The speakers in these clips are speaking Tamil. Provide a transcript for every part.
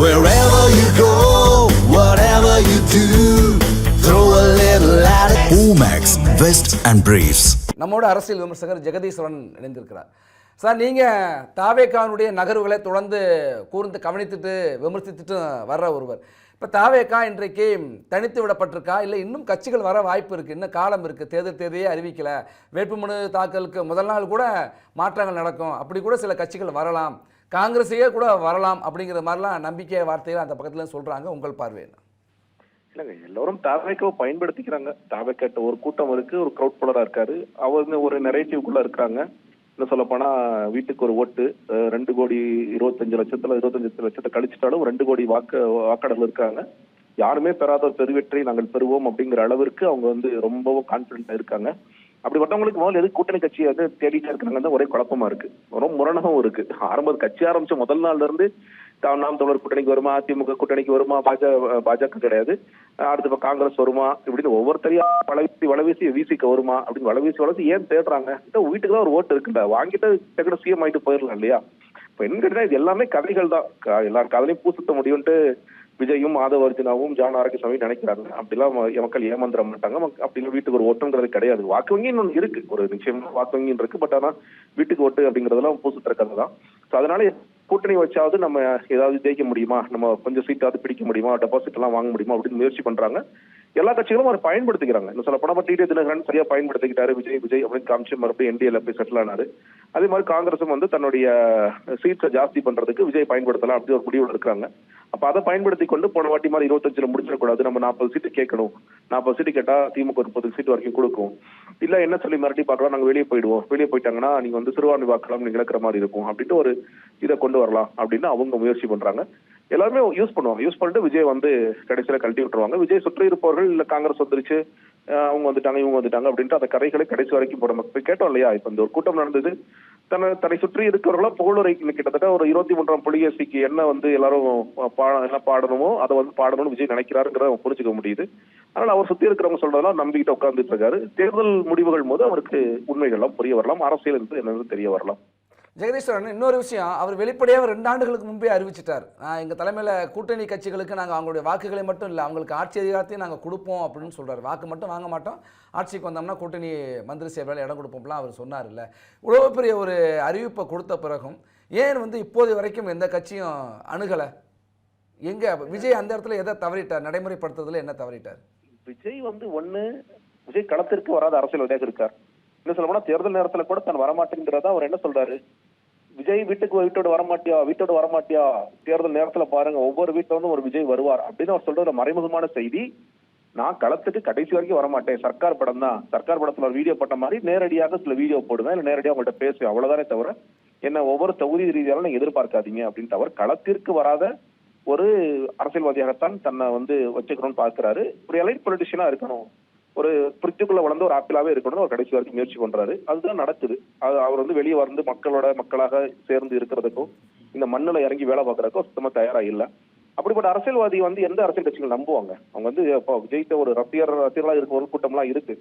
Wherever you go, whatever you do, throw a little at it. Omax, Vest and Briefs. நம்மோட அரசியல் விமர்சகர் ஜெகதீஸ்வரன் இணைந்திருக்கிறார். சார் நீங்கள் தாவேக்கானுடைய நகர்வுகளை தொடர்ந்து கூர்ந்து கவனித்துட்டு விமர்சித்துட்டு வர்ற ஒருவர். இப்போ தாவேக்கா இன்றைக்கு தனித்து விடப்பட்டிருக்கா? இல்லை இன்னும் கட்சிகள் வர வாய்ப்பு இருக்குது இன்னும் காலம் இருக்குது தேர்தல் தேதியே அறிவிக்கல. வேட்புமனு தாக்கலுக்கு முதல் நாள் கூட மாற்றங்கள் நடக்கும். அப்படி கூட சில கட்சிகள் வரலாம். காங்கிரஸையே கூட வரலாம் அப்படிங்கிற மாதிரிலாம் நம்பிக்கை வார்த்தைகள் அந்த பக்கத்தில் சொல்கிறாங்க உங்கள் பார்வை இல்லைங்க எல்லாரும் தாவேக்காவை பயன்படுத்திக்கிறாங்க. தாவேக்காட்ட ஒரு கூட்டம் இருக்கு ஒரு க்ரௌட் புலராக இருக்காரு. அவங்க ஒரு நெரேட்டிவ்க்குள்ள இருக்கிறாங்க. இன்னும் சொல்லப்போனா வீட்டுக்கு ஒரு ஓட்டு ரெண்டு கோடி இருபத்தஞ்சு லட்சத்துல இருபத்தஞ்சு லட்சத்தை கழிச்சிட்டாலும் ரெண்டு கோடி வாக்கு வாக்காளர்கள் இருக்காங்க. யாருமே பெறாத ஒரு பெருவெற்றி நாங்கள் பெறுவோம் அப்படிங்கிற அளவிற்கு அவங்க வந்து ரொம்பவும் கான்பிடண்டா இருக்காங்க. அப்படிப்பட்டவங்களுக்கு முதல்ல எது கூட்டணி கட்சி வந்து தேடிட்டு இருக்கிறாங்க ஒரே குழப்பமா இருக்கு. ரொம்ப முரணமும் இருக்கு. ஆரம்ப கட்சி ஆரம்பிச்ச முதல் நாள்ல இருந்து தான் நாம் தமிழர் கூட்டணிக்கு வருமா அதிமுக கூட்டணிக்கு வருமா பாஜக பாஜக கிடையாது. அடுத்து இப்ப காங்கிரஸ் வருமா இப்படின்னு ஒவ்வொருத்தரையா வளவீசி வளவீசி வீசிக்க வருமா அப்படின்னு வளவீசி வளர்ச்சி ஏன் தேடுறாங்க? வீட்டுக்கு தான் ஒரு ஓட்டு இருக்குல்ல. வாங்கிட்டு டக்குனு சிஎம் ஆயிட்டு போயிடலாம் இல்லையா? இப்ப என்ன கேட்டா இது எல்லாமே கதைகள் தான். எல்லா எல்லார் காதலையும் பூ சுத்த முடியும்ட்டு விஜயும் மாதவ அர்ஜுனாவும் ஜான் ஆரோக்கியசாமி நினைக்கிறாங்க அப்படிலாம் மக்கள் ஏமாந்துட மாட்டாங்க. அப்படிலாம் வீட்டுக்கு ஒரு ஓட்டுங்கிறது கிடையாது. வாக்கு வங்கி இன்னொன்று இருக்கு. ஒரு நிச்சயமா வாக்கு வங்கி இருக்கு. பட் ஆனா வீட்டுக்கு ஓட்டு அப்படிங்கறதெல்லாம் பூ சுத்துற தான். ஸோ அதனால கூட்டணி வச்சாவது நம்ம ஏதாவது ஜெயிக்க முடியுமா? நம்ம கொஞ்சம் சீட்டாவது பிடிக்க முடியுமா? டெபாசிட் எல்லாம் வாங்க முடியுமா? அப்படின்னு முயற்சி பண்றாங்க. எல்லா கட்சிகளும் அவர் பயன்படுத்திக்கிறாங்க. இன்னும் சொல்ல போனா டிடி தினகரன் சரியா பயன்படுத்திக்கிட்டாரு. விஜய் விஜய் அப்படின்னு காமிச்சு மறுபடியும் என்டிஏல போய் செட்டில் ஆனாரு. அதே மாதிரி காங்கிரஸும் வந்து தன்னுடைய சீட்ஸை ஜாஸ்தி பண்றதுக்கு விஜய் பயன்படுத்தலாம் அப்படி ஒரு முடிவுல இருக்காங்க. அப்ப அதை பயன்படுத்தி கொண்டு போன வாட்டி மாதிரி இருபத்தஞ்சுல முடிச்சிடக்கூடாது. நம்ம நாற்பது சீட்டு கேட்கணும். நாற்பது சீட்டு கேட்டா திமுக ஒரு பத்து சீட் வரைக்கும் கொடுக்கும். இல்ல என்ன சொல்லி மிரட்டி பார்க்கலாம் நாங்க வெளியே போயிடுவோம். வெளியே போயிட்டாங்கன்னா நீங்க வந்து சிறுபான்மை வாக்கலாம் நீங்க இழக்கிற மாதிரி இருக்கும். அப்படின்ட்டு ஒரு இதை கொண்டு வரலாம் அப்படின்னு அவங்க முயற்சி பண்றாங்க. எல்லாருமே யூஸ் பண்ணுவாங்க. யூஸ் பண்ணிட்டு விஜய் வந்து கடைசியில் கழட்டி விட்டுருவாங்க. விஜய் சுற்றி இருப்பவர்கள் இல்லை காங்கிரஸ் வந்துருச்சு. அவங்க வந்துட்டாங்க இவங்க வந்துட்டாங்க அப்படின்ட்டு அந்த கதைகளை கடைசி வரைக்கும் போட இப்போ கேட்டோம் இல்லையா? இப்போ இந்த ஒரு கூட்டம் நடந்தது. தன்னை தன்னை சுற்றி இருக்கிறவர்களா புகழுரை கிட்டத்தட்ட ஒரு இருபத்தி மூன்றாம் புலிகேசிக்கு என்ன வந்து எல்லாரும் பா என்ன பாடணுமோ அதை வந்து பாடணும்னு விஜய் நினைக்கிறாருங்கிறத புரிஞ்சுக்க முடியுது. அதனால் அவர் சுற்றி இருக்கிறவங்க சொல்றதெல்லாம் நம்பிக்கிட்டு உட்கார்ந்துட்டு இருக்காரு. தேர்தல் முடிவுகள் போது அவருக்கு உண்மைகள்லாம் புரிய வரலாம். அரசியல் என்பது என்னென்னு தெரிய வரலாம். ஜெகதீஸ்வரன் இன்னொரு விஷயம் அவர் வெளிப்படையாக ரெண்டு ஆண்டுகளுக்கு முன்பே அறிவிச்சிட்டார். நான் எங்கள் தலைமையில் கூட்டணி கட்சிகளுக்கு நாங்கள் அவங்களுடைய வாக்குகளை மட்டும் இல்லை அவங்களுக்கு ஆட்சி அதிகாரத்தையும் நாங்கள் கொடுப்போம் அப்படின்னு சொல்றாரு. வாக்கு மட்டும் வாங்க மாட்டோம். ஆட்சிக்கு வந்தோம்னா கூட்டணி மந்திரி சேவையில் இடம் கொடுப்போம்லாம் அவர் சொன்னார் இல்லை இவ்வளோ பெரிய ஒரு அறிவிப்பை கொடுத்த பிறகும் ஏன் வந்து இப்போது வரைக்கும் எந்த கட்சியும் அணுகலை? எங்கே விஜய் அந்த இடத்துல எதை தவறிட்டார்? நடைமுறைப்படுத்துறதுல என்ன தவறிட்டார்? விஜய் வந்து ஒண்ணு விஜய் களத்திற்கு வராத அரசியல்வாதியாக இருக்கார். என்ன சொல்ல தேர்தல் நேரத்துல கூட தான் வரமாட்டேங்கிறதா அவர் என்ன சொல்றாரு? விஜய் வீட்டுக்கு வீட்டோட வரமாட்டியா? வீட்டோட வரமாட்டியா? தேர்தல் நேரத்துல பாருங்க ஒவ்வொரு வீட்டுல வந்து ஒரு விஜய் வருவார் அப்படின்னு அவர் சொல்ற ஒரு மறைமுகமான செய்தி. நான் களத்துக்கு கடைசி வரைக்கும் வரமாட்டேன். சர்க்கார் படம் தான். சர்க்கார் படத்துல ஒரு வீடியோ போட்ட மாதிரி நேரடியாக சில வீடியோ போடுவேன். இல்ல நேரடியாக உங்கள்ட்ட பேசுவேன். அவ்வளவுதானே தவிர என்ன ஒவ்வொரு தொகுதி ரீதியாலும் நீங்க எதிர்பார்க்காதீங்க அப்படின்னு தவிர களத்திற்கு வராத ஒரு அரசியல்வாதியாகத்தான் தன்னை வந்து வச்சுக்கணும்னு பாக்குறாரு ஒரு எலைட் பொலிட்டிஷியனா இருக்கணும். ஒரு பிரிச்சுக்குள்ள வளர்ந்து ஒரு ஆப்பிளாவே இருக்கணும்னு அவர் கடைசி வரைக்கும் முயற்சி பண்றாரு. அதுதான் நடக்குது. அது அவர் வந்து வெளியே வந்து மக்களோட மக்களாக சேர்ந்து இருக்கிறதுக்கும் இந்த மண்ணில் இறங்கி வேலை பார்க்கறதுக்கும் சுத்தமா தயாரா இல்ல அப்படிப்பட்ட அரசியல்வாதி வந்து எந்த அரசியல் கட்சிகள் நம்புவாங்க? அவங்க வந்து இப்போ ஜெயித்த ஒரு ரசிகர் ரசிகர்களா இருக்க ஒரு கூட்டம்லாம் இருக்கு.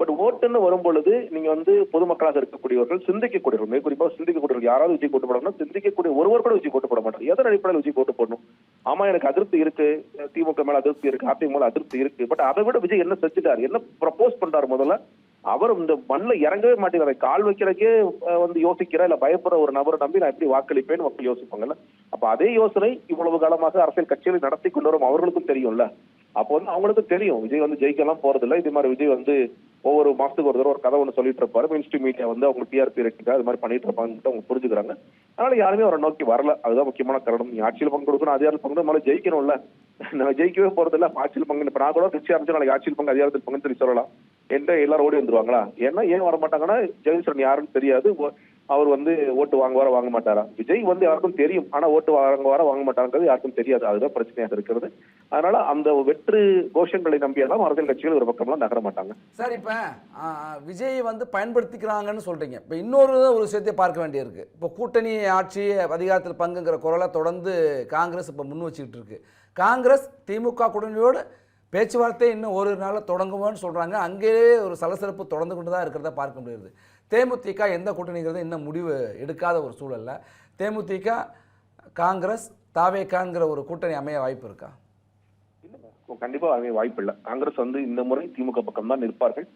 பட் ஓட்டுன்னு வரும் பொழுது நீங்க வந்து பொதுமக்களாக இருக்கக்கூடியவர்கள் சிந்திக்கக்கூடியவர்கள் மிக குறிப்பாக சிந்திக்கக்கூடியவர்கள் யாராவது விஜய் கூட்டு போடணும் சிந்திக்கக்கூடிய ஒருவர் கூட விஜய் போட்டு போட மாட்டார். எதன் அடிப்படையில் விஜய் கூட்டு போடணும்? ஆமா எனக்கு அதிருப்தி இருக்கு. திமுக மேல அதிருப்தி இருக்கு அதிமுக மேல அதிருப்தி இருக்கு. பட் அதை விட விஜய் என்ன செஞ்சுட்டார்? என்ன ப்ரப்போஸ் பண்றாரு முதல்ல? அவர் இந்த மண்ணில் இறங்கவே மாட்டேங்கிறாரு கால் வைக்கிறதுக்கே வந்து யோசிக்கிற இல்லை பயப்படுற ஒரு நபரை நம்பி நான் எப்படி வாக்களிப்பேன்னு மக்கள் யோசிப்பாங்கல்ல. அப்போ அதே யோசனை இவ்வளவு காலமாக அரசியல் கட்சிகளை நடத்தி கொண்டு வரும் அவர்களுக்கும் தெரியும்ல. அப்போ வந்து அவங்களுக்கும் தெரியும். விஜய் வந்து ஜெயிக்கலாம் போறதில்ல. இது மாதிரி விஜய் வந்து ஒவ்வொரு மாசத்துக்கு ஒரு தடவை ஒரு கதை ஒன்று சொல்லிட்டு இருப்பாரு. மின்ஸ்ட்ரீம் மீடியா வந்து அவங்க டிஆர்பி ரேட்டிங்க அது மாதிரி பண்ணிட்டு இருப்பாங்க அவங்க புரிஞ்சுக்கிறாங்க. அதனால யாருமே அவரை நோக்கி வரல. அதுதான் முக்கியமான காரணம். நீ ஆட்சியில் பங்கு கொடுக்கணும் அதிகாரத்தில் பங்கு? நம்மளால ஜெயிக்கணும்ல. நான் ஜெயிக்கவே போறதில்ல. ஆட்சியில் பங்கு இப்ப நான் கூட கட்சி ஆரம்பிச்சு நாளைக்கு ஆட்சியில் பங்கு அதிகாரத்தில் பங்குன்னு சொல்லி சொல்லலாம். எந்த எல்லாரும் ஓடி வந்துருவாங்களா? ஏன்னா ஏன் வரமாட்டாங்கன்னா ஜெகதீஸ்வரன் யாருன்னு தெரியாது. ஓ- அவர் வந்து ஓட்டு வாங்க வர வாங்க மாட்டாரா? விஜய் வந்து யாருக்கும் தெரியும். ஆனா ஓட்டு வாங்க வர வாங்க மாட்டாங்கிறது யாருக்கும் தெரியாது. அதுதான் பிரச்சனையாக இருக்கிறது. அதனால அந்த வெற்று கோஷங்களை நம்பியெல்லாம் அரசியல் கட்சிகள் ஒரு பக்கம்லாம் நகர மாட்டாங்க. சார் இப்போ விஜய் வந்து பயன்படுத்திக்கிறாங்கன்னு சொல்றீங்க. இப்போ இன்னொரு ஒரு விஷயத்தை பார்க்க வேண்டியிருக்கு. இப்போ கூட்டணி ஆட்சி அதிகாரத்தில் பங்குங்கிற குரலை தொடர்ந்து காங்கிரஸ் இப்போ முன் வச்சுக்கிட்டு இருக்கு. காங்கிரஸ் திமுக கூட்டணியோடு பேச்சுவார்த்தை இன்னும் ஒரு நாளில் தொடங்குவோன்னு சொல்கிறாங்க அங்கேயே ஒரு சலசலப்பு தொடர்ந்து கொண்டு தான் இருக்கிறத பார்க்க முடியுது. தேமுதிக எந்த கூட்டணிங்கிறது இன்னும் முடிவு எடுக்காத ஒரு சூழல்ல. தேமுதிக காங்கிரஸ் தாவேக்காங்கிற ஒரு கூட்டணி அமைய வாய்ப்பு இருக்கா? இல்ல கண்டிப்பா அமைய வாய்ப்பு இல்லை. காங்கிரஸ் வந்து இந்த முறை திமுக பக்கம் தான் நிற்பார்கள்.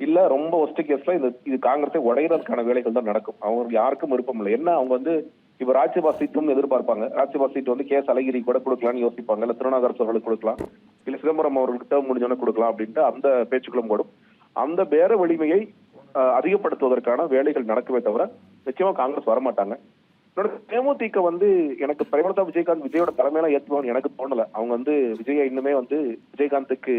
இல்ல ரொம்ப ஒஸ்ட் கேஸ்ல இந்த இது காங்கிரஸை உடையிறதுக்கான வேலைகள் தான் நடக்கும். அவங்களுக்கு யாருக்கும் விருப்பம் இல்லை. என்ன அவங்க வந்து இப்ப ராஜ்யசபா சீட்டும் எதிர்பார்ப்பாங்க. ராஜ்யசபா சீட் வந்து கே எஸ் அழகிரி கூட கொடுக்கலாம்னு யோசிப்பாங்க. இல்ல திருநாகரசு அவர்களுக்கு கொடுக்கலாம். இல்ல சிதம்பரம் அவர்களுக்கு டேர்ம் முடிஞ்சோன்னு கொடுக்கலாம் அப்படின்ட்டு அந்த பேச்சுக்களும் கூடும் அந்த பேர வலிமையை அதிகப்படுத்துவதற்கான வேலைகள் நடக்குமே தவிர நிச்சயமா காங்கிரஸ் வரமாட்டாங்க. இன்னொரு தேமுதிக வந்து எனக்கு பிரேமலதா விஜயகாந்த் விஜயோட தலைமையில ஏற்றுவாங்க எனக்கு தோணல. அவங்க வந்து விஜய இன்னுமே வந்து விஜயகாந்துக்கு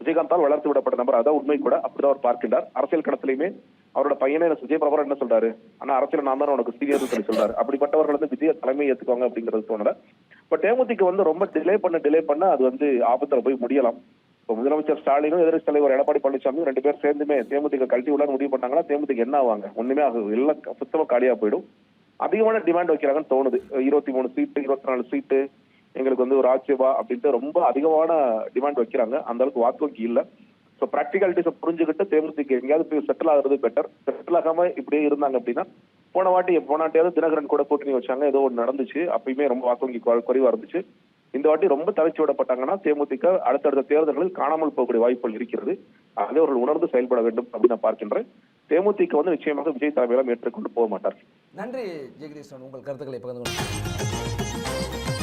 விஜயகாந்தால் வளர்த்து விடப்பட்ட நபர். அதான் உண்மை கூட. அப்படிதான் அவர் பார்க்கின்றார். அரசியல் களத்திலையுமே அவரோட பையனே எனக்கு விஜய் பிரபரம் என்ன சொல்றாரு? ஆனா அரசியல் நான் தான் உனக்கு சீனியர் சொல்லி சொல்றாரு. அப்படிப்பட்டவர்கள் வந்து விஜய தலைமை ஏத்துக்குவாங்க அப்படிங்கிறது தோணல. பட் தேமுதிக வந்து ரொம்ப டிலே பண்ண டிலே பண்ண அது வந்து ஆபத்துல போய் முடியலாம். இப்போ முதலமைச்சர் ஸ்டாலினும் எதிர்க்கட்சி தலைவர் எடப்பாடி பழனிசாமி ரெண்டு பேரும் சேர்ந்துமே தேமுதிக கழட்டி விட முடிவு பண்ணாங்கன்னா தேமுதிக என்ன ஆவாங்க? ஒண்ணுமே ஆகும் எல்லாம் சுத்தமா காலியா போயிடும். அதிகமான டிமாண்ட் வைக்கிறாங்கன்னு தோணுது. இருபத்தி மூணு சீட்டு இருபத்தி நாலு சீட்டு எங்களுக்கு வந்து ஒரு ஆட்சேபா அப்படின்ட்டு ரொம்ப அதிகமான டிமாண்ட் வைக்கிறாங்க. அந்த அளவுக்கு வாக்கு வங்கி ஸோ ப்ராக்டிகாலிட்டிஸை புரிஞ்சுக்கிட்டு தேமுதிக எங்கேயாவது போய் செட்டில் ஆகுறது பெட்டர் செட்டில் ஆகாம இப்படியே இருந்தாங்க அப்படின்னா போன வாட்டி போன வாட்டியாவது தினகரன் கூட கூட்டணி வச்சாங்க. ஏதோ ஒன்று நடந்துச்சு. அப்பயுமே ரொம்ப வாக்கு குறைவாக குறைவா இருந்துச்சு. இந்த வாட்டி ரொம்ப தளர்ச்சி விடப்பட்டாங்கன்னா தேமுதிக அடுத்தடுத்த தேர்தல்களில் காணாமல் போகக்கூடிய வாய்ப்புகள் இருக்கிறது. அதை அவர்கள் உணர்ந்து செயல்பட வேண்டும் அப்படின்னு நான் பார்க்கின்றேன். தேமுதிக வந்து நிச்சயமாக விஜய் தலைமையில ஏற்றுக்கொண்டு போக மாட்டார் நன்றி ஜெகதீஸ்வரன் உங்கள் கருத்துக்களை பகிர்ந்து கொண்டு